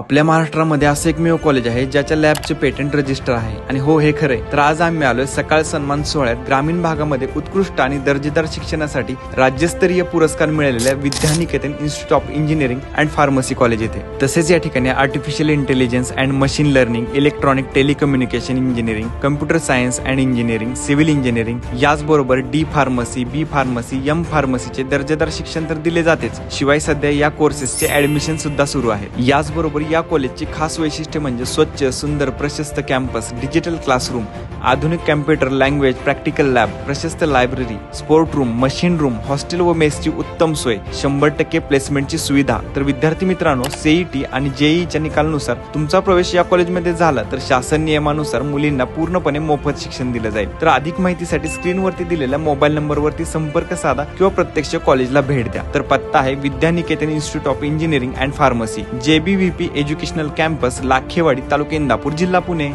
आपल्या महाराष्ट्रामध्ये असं एकमेव कॉलेज आहे ज्याच्या लॅबचे पेटंट रजिस्टर आहे. आणि हो हे खरे तर आज आम्ही आलोय सकाळ सन्मान सोहळ्यात ग्रामीण भागामध्ये उत्कृष्ट आणि दर्जेदार शिक्षणासाठी राज्यस्तरीय पुरस्कार मिळालेल्या Vidyaniketan institute of engineering and pharmacy college येथे. तसेच या ठिकाणी artificial intelligence and machine learning electronic telecommunication engineering computer science and engineering civil engineering याचबरोबर D pharmacy B pharmacy M फार्मसीचे दर्जेदार शिक्षण तर दिले जातेच. शिवाय सध्या या कोर्सेसचे ऍडमिशन सुद्धा सुरू आहे. याचबरोबर या कॉलेजची खास वैशिष्ट्य म्हणजे स्वच्छ सुंदर प्रशस्त कॅम्पस डिजिटल क्लासरूम आधुनिक कॅम्प्युटर लँग्वेज प्रॅक्टिकल लॅब प्रशस्त library sport room machine room hostel व मेसची उत्तम सोय शंभर टक्के प्लेसमेंटची सुविधा. तर विद्यार्थी मित्रांनो सीईटी आणि जेईच्या निकालानुसार तुमचा प्रवेश या कॉलेजमध्ये झाला तर शासन नियमानुसार मुलींना पूर्णपणे मोफत शिक्षण दिलं जाईल. तर अधिक माहितीसाठी स्क्रीनवरती दिलेल्या मोबाईल नंबरवरती संपर्क साधा किंवा प्रत्यक्ष कॉलेजला भेट द्या. तर पत्ता आहे Vidyaniketan institute of engineering and pharmacy JBVP educational campus Lakhewadi taluka Indapur जिल्हा पुणे.